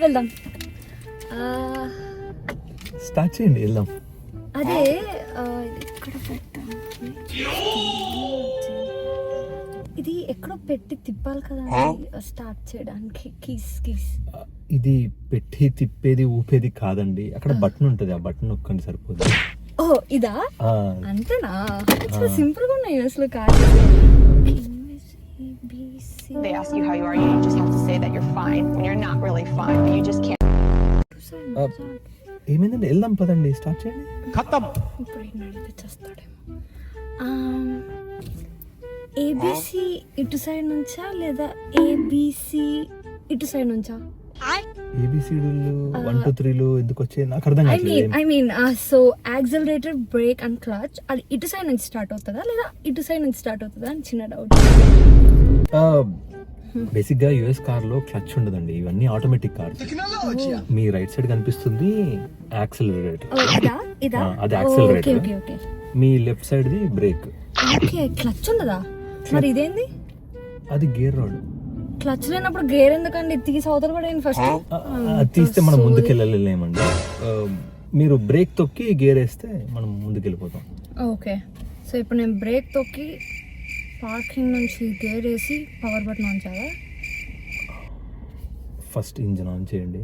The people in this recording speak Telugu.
వెళ్దాం. ఆ, స్టార్ట్ చేయండి వెళ్దాం. అదే ఇది ఎక్కడ పెట్టాం ఇది ఎక్కడో పెట్టి తిప్పాలి కదా స్టార్ట్ చేయడానికి. Keys keys. ఇది పెట్టి తిప్పేది ఊపేది కాదండి. అక్కడ బటన్ ఉంటుంది ఆ బటన్ నొక్కండి సరిపోతుంది ఓ ఇదా? అంతేనా? చాలా సింపుల్గా ఉన్నాయి అసలు కాదు They ask you how you are, you just have really fine, but you just can't. ఆ, ఏమైందండి? వెళ్దాం పదండి. స్టార్ట్ చేయండి. ఇప్పుడు ఈయన అడిగితే చేస్తాడేమో. ఏబిసి ఇటు సైడ్ నుంచా లేదా ఏబిసి ఇటు సైడ్ నుంచా? ఏబిసిడీలు వన్ టూ త్రీలు ఎందుకు వచ్చాయి నాకు అర్థం ఐ మీన్ కావట్లేదు I mean so accelerator brake and clutch అది ఇటు సైడ్ నుంచి స్టార్ట్ అవుతుందా లేదా ఇటు సైడ్ నుంచి స్టార్ట్ అవుతుందా అని చిన్న డౌట్ బేసిక్గా యుఎస్ కార్లో క్లచ్ ఉండదండి. ఇవన్నీ ఆటోమేటిక్ కార్స్. మీ రైట్ సైడ్ కనిపిస్తుంది యాక్సిలరేటర్ ఇదా? ఇదా? ఆ, అది ఓకే మీ left side the brake clutch ఉండదా? మరి ఇదేంది? అది గేర్ రాడ్. క్లచ్ లేనప్పుడు గేర్ ఎందుకండి? తీసి అవతల పడేయండి ఫస్ట్ అది తీస్తే మనం ముందుకు వెళ్ళలేమండి. ఆ, మీరు బ్రేక్ తొక్కి గేర్ వేస్తే మనం ముందుకు వెళ్ళిపోతాం. ఓకే. సో ఇప్పుడు నేను బ్రేక్ తొక్కి పార్కింగ్ నుంచి గేర్ వేసి పవర్ బటన్ ఆన్ చేయాలా? ఫస్ట్ ఇంజిన్ ఆన్ చేయండి.